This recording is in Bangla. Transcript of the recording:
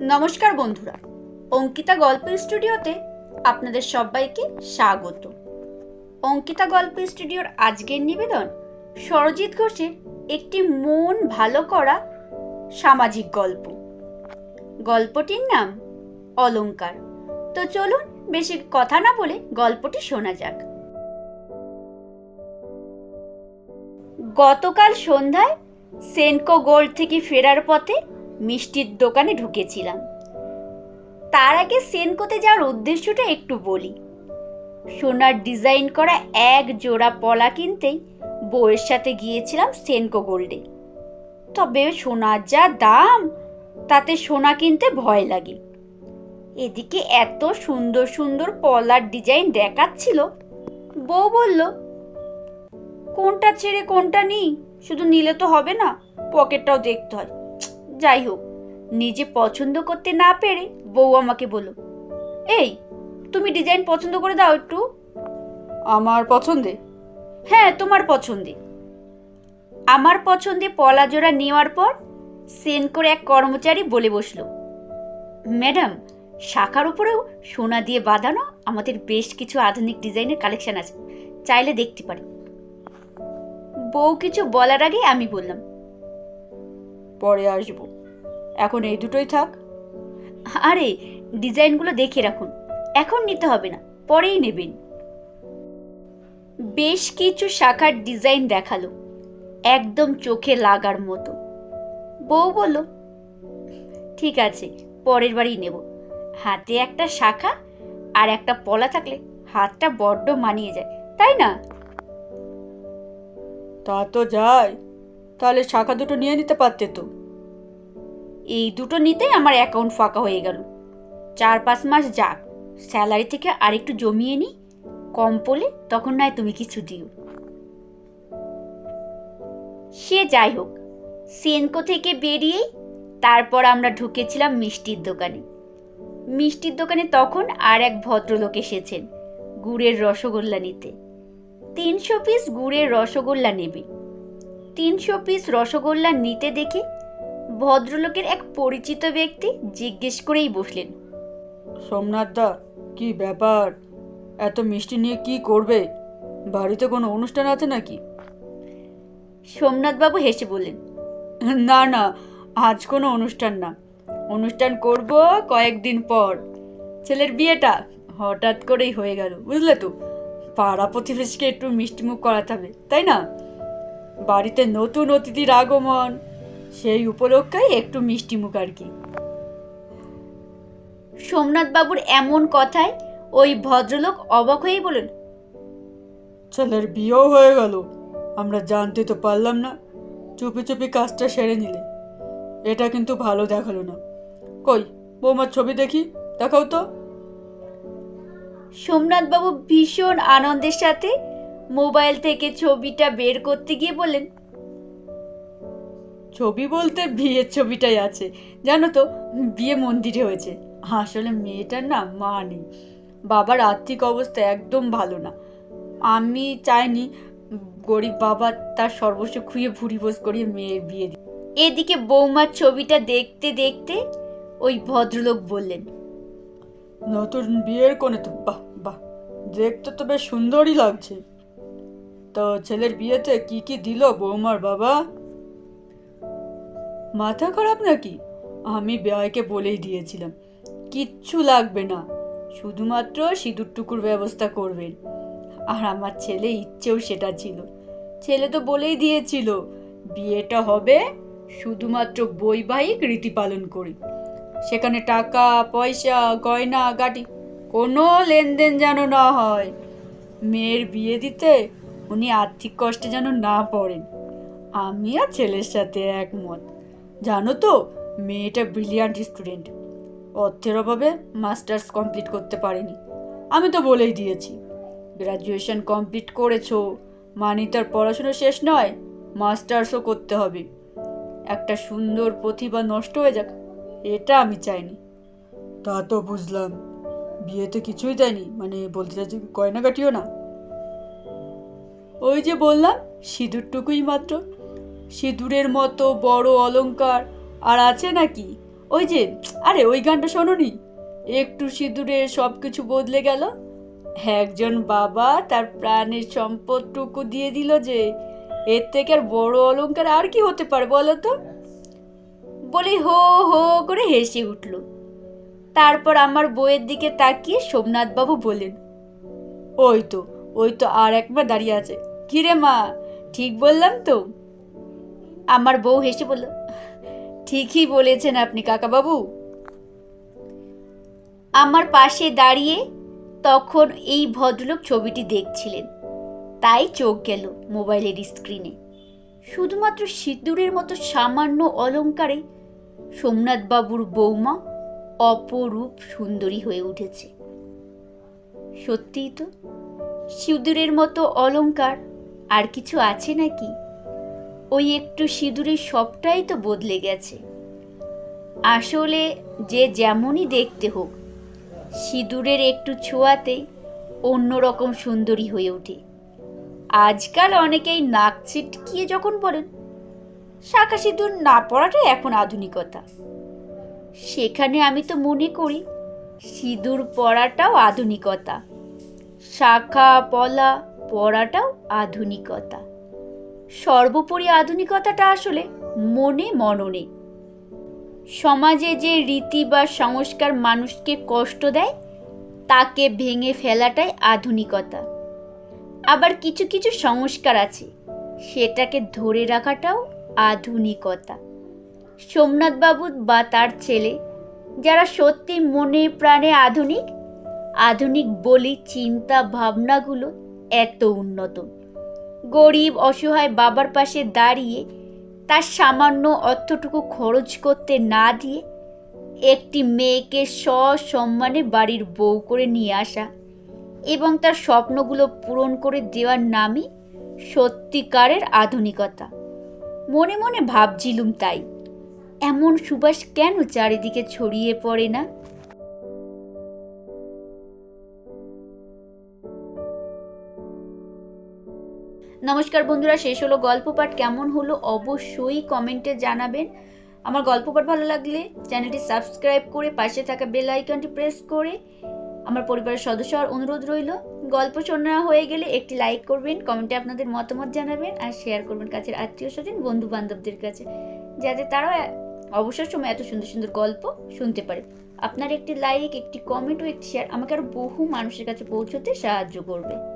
নমস্কার বন্ধুরা, অঙ্কিতা গল্প স্টুডিওতে আপনাদের সবাইকে স্বাগত। অঙ্কিতা গল্প স্টুডিওর আজকের নিবেদন সরজিৎ ঘোষের একটি মন ভালো করা সামাজিক গল্প। গল্পটির নাম অলঙ্কার তো চলুন বেশি কথা না বলে গল্পটি শোনা যাক। গতকাল সন্ধ্যায় সেনকো গোল্ড থেকে ফেরার পথে মিষ্টির দোকানে ঢুকেছিলাম। তার আগে সেনকোতে যাওয়ার উদ্দেশ্যটা একটু বলি। সোনার ডিজাইন করা এক জোড়া পলা কিনতেই বউয়ের সাথে গিয়েছিলাম সেনকো গোল্ডে। তবে সোনার যা দাম, তাতে সোনা কিনতে ভয় লাগে। এদিকে এত সুন্দর সুন্দর পলার ডিজাইন দেখাচ্ছিল, বউ বলল, কোনটা ছেড়ে কোনটা নিই? শুধু নিলে তো হবে না, পকেটটাও দেখতে হয়। যাই হোক নিজে পছন্দ করতে না পেরে বউ আমাকে বলো এই তুমি ডিজাইন পছন্দ করে দাও একটু। আমার পছন্দে? হ্যাঁ তোমার পছন্দে। আমার পছন্দে পলা জোড়া নেওয়ার পর সেন করে এক কর্মচারী বলে বসল ম্যাডাম শাখার উপরেও সোনা দিয়ে বাঁধানো আমাদের বেশ কিছু আধুনিক ডিজাইনের কালেকশন আছে চাইলে দেখতে পারি। বউ কিছু বলার আগে আমি বললাম পরে আসব। এখন এই দুটোই থাক। আরে ডিজাইনগুলো দেখে রাখুন। এখন নিতে হবে না পরেই নেবেন। বেশ কিছু শাখার ডিজাইন দেখাল একদম চোখে লাগার মতো। বউ বলল ঠিক আছে পরের বারই নেব। হাতে একটা শাখা আর একটা পলা থাকলে হাতটা বড্ড মানিয়ে যায় তাই না? তা তো যায়। তাহলে শাখা দুটো নিয়ে নিতে পারতে তো। এই দুটো নিতেই আমার অ্যাকাউন্ট ফাঁকা হয়ে গেল। চার পাঁচ মাস যাক স্যালারি থেকে আরেকটু জমিয়ে নিই কম পড়লে তখন নয় তুমি কিছু দিও সে যাই হোক, সেনকো থেকে বেরিয়েই তারপর আমরা ঢুকেছিলাম মিষ্টির দোকানে। মিষ্টির দোকানে তখন আর এক ভদ্রলোক এসেছেন, গুড়ের রসগোল্লা নিতে। তিনশো পিস গুড়ের রসগোল্লা নেবে। তিনশো পিস রসগোল্লা নিতে দেখে ভদ্রলোকের এক পরিচিত ব্যক্তি জিজ্ঞেস করেই বসলেন। সোমনাথ দা কি ব্যাপার? এত মিষ্টি নিয়ে কি করবে? বাড়িতে কোনো অনুষ্ঠান আছে নাকি? সোমনাথবাবু হেসে বললেন না না আজ কোনো অনুষ্ঠান না। অনুষ্ঠান করব কয়েকদিন পর। ছেলের বিয়েটা হঠাৎ করেই হয়ে গেল বুঝলে তো? পাড়া প্রতিবেশীকে একটু মিষ্টিমুখ করাতে হবে তাই না? বাড়িতে নতুন অতিথির আগমন সেই উপলক্ষেই একটু মিষ্টি মুখ আর কি। সোমনাথবাবুর এমন কথায় ওই ভদ্রলোক অবাক হয়েই বলেন ছেলের বিয়েও হয়ে গেল আমরা জানতে তো পারলাম না চুপি চুপি কাজটা সেরে নিলে। এটা কিন্তু ভালো দেখাল না। কই বৌমার ছবি দেখি দেখাও তো। সোমনাথবাবু ভীষণ আনন্দের সাথে মোবাইল থেকে ছবিটা বের করতে গিয়ে বললেন ছবি বলতে বিয়ের ছবিটাই আছে। জানো তো বিয়ে মন্দিরে হয়েছে। আসলে মেয়েটার না মা নেই। বাবার আর্থিক অবস্থা একদম ভালো না। আমি চাইনি গরিব বাবা তার সর্বস্ব খুঁয়ে ভুড়ি বোস করিয়ে মেয়ের বিয়ে দিই এদিকে বৌমার ছবিটা দেখতে দেখতে ওই ভদ্রলোক বললেন নতুন বিয়ের কোণে তো বাহ বাহ দেখতে তো বেশ সুন্দরই লাগছে। তো ছেলের বিয়েতে কি কি দিল বৌমার বাবা? মাথা খারাপ নাকি? আমি বেয়াইকে বলেই দিয়েছিলাম, কিচ্ছু লাগবে না, শুধুমাত্র সিঁদুর টুকুর ব্যবস্থা করবেন। আর আমার ছেলে ইচ্ছেও সেটা ছিল, ছেলে তো বলেই দিয়েছিল, বিয়েটা হবে শুধুমাত্র বৈবাহিক রীতি পালন করে। সেখানে টাকা, পয়সা, গয়না গাটি কোনো লেনদেন যেন না হয়। মেয়ের বিয়ে দিতে উনি আর্থিক কষ্টে যেন না পড়েন। আমি আর ছেলের সাথে একমত। জানো তো, মেয়েটা ব্রিলিয়ান্ট স্টুডেন্ট অর্থের অভাবে মাস্টার্স কমপ্লিট করতে পারেনি। আমি তো বলেই দিয়েছি গ্র্যাজুয়েশন কমপ্লিট করেছ মানে তার পড়াশুনো শেষ নয় মাস্টার্সও করতে হবে। একটা সুন্দর প্রতিভা নষ্ট হয়ে যাক, এটা আমি চাইনি। তা তো বুঝলাম, বিয়েতে কিছুই দেয়নি মানে বলতে চাইছি গয়নাগাটিও না। ওই যে বললাম, সিঁদুরটুকুই মাত্র। সিঁদুরের মতো বড় অলংকার আর আছে নাকি? ওই যে, আরে ওই গানটা শোনোনি? একটু সিঁদুরে সব কিছু বদলে গেল। একজন বাবা তার প্রাণের সম্পদটুকু দিয়ে দিল যে, এর থেকে আর বড় অলংকার আর কি হতে পারে বলো তো? বলে, হো হো করে হেসে উঠল। তারপর আমার বইয়ের দিকে তাকিয়ে সোমনাথবাবু বললেন, ওই তো ওই তো আর একবার দাঁড়িয়ে আছে। কিরে মা? ঠিক বললাম তো। আমার বউ হেসে বলল, ঠিকই বলেছেন আপনি কাকাবাবু। আমার পাশে দাঁড়িয়ে তখন এই ভদ্রলোক ছবিটি দেখছিলেন। তাই চোখ গেল মোবাইলের স্ক্রিনে। শুধুমাত্র সিঁদুরের মতো সামান্য অলংকারে সোমনাথবাবুর বৌমা অপরূপ সুন্দরী হয়ে উঠেছে। সত্যিই তো সিঁদুরের মতো অলংকার আর কিছু আছে নাকি? ওই একটু সিঁদুরের সবটাই তো বদলে গেছে। আসলে যে যেমনই দেখতে হোক, সিঁদুরের একটু ছোঁয়াতেই অন্যরকম সুন্দরী হয়ে ওঠে। আজকাল অনেকেই নাক ছিটকিয়ে যখন পড়েন, শাখা সিঁদুর না পড়াটাই এখন আধুনিকতা। সেখানে আমি তো মনে করি, সিঁদুর পরাটাও আধুনিকতা। শাখা, পলা পরাটাও আধুনিকতা। সর্বোপরি আধুনিকতাটা আসলে মনে মননে। সমাজে যে রীতি বা সংস্কার মানুষকে কষ্ট দেয়, তাকে ভেঙে ফেলাটাই আধুনিকতা। আবার কিছু কিছু সংস্কার আছে, সেটাকে ধরে রাখাটাও আধুনিকতা। সোমনাথবাবু বা তার ছেলে, যারা সত্যি মনে প্রাণে আধুনিক আধুনিক বলি, চিন্তা ভাবনাগুলো এত উন্নত। গরিব, অসহায় বাবার পাশে দাঁড়িয়ে তার সামান্য অর্থটুকু খরচ করতে না দিয়ে একটি মেয়েকে সসম্মানে বাড়ির বউ করে নিয়ে আসা এবং তার স্বপ্নগুলো পূরণ করে দেওয়ার নামই সত্যিকারের আধুনিকতা। মনে মনে ভাবছিলুম তাই, এমন সুবাস কেন চারিদিকে ছড়িয়ে পড়ে না? নমস্কার বন্ধুরা, শেষ হলো গল্প পাঠ। কেমন হলো অবশ্যই কমেন্টে জানাবেন। আমার গল্প পাঠ ভালো লাগলে চ্যানেলটি সাবস্ক্রাইব করে পাশে থাকা বেল আইকনটি প্রেস করে আমার পরিবারের সদস্য হওয়ার অনুরোধ রইল। গল্প শোনা হয়ে গেলে একটি লাইক করবেন, কমেন্টে আপনাদের মতামত জানাবেন আর শেয়ার করবেন কাছের আত্মীয় স্বজন বন্ধু বান্ধবদের কাছে। যাতে তারাও এ- অবসর সময় এত সুন্দর সুন্দর গল্প শুনতে পারে। আপনার একটি লাইক, একটি কমেন্ট ও একটি শেয়ার আমাকে আরও বহু মানুষের কাছে পৌঁছতে সাহায্য করবে।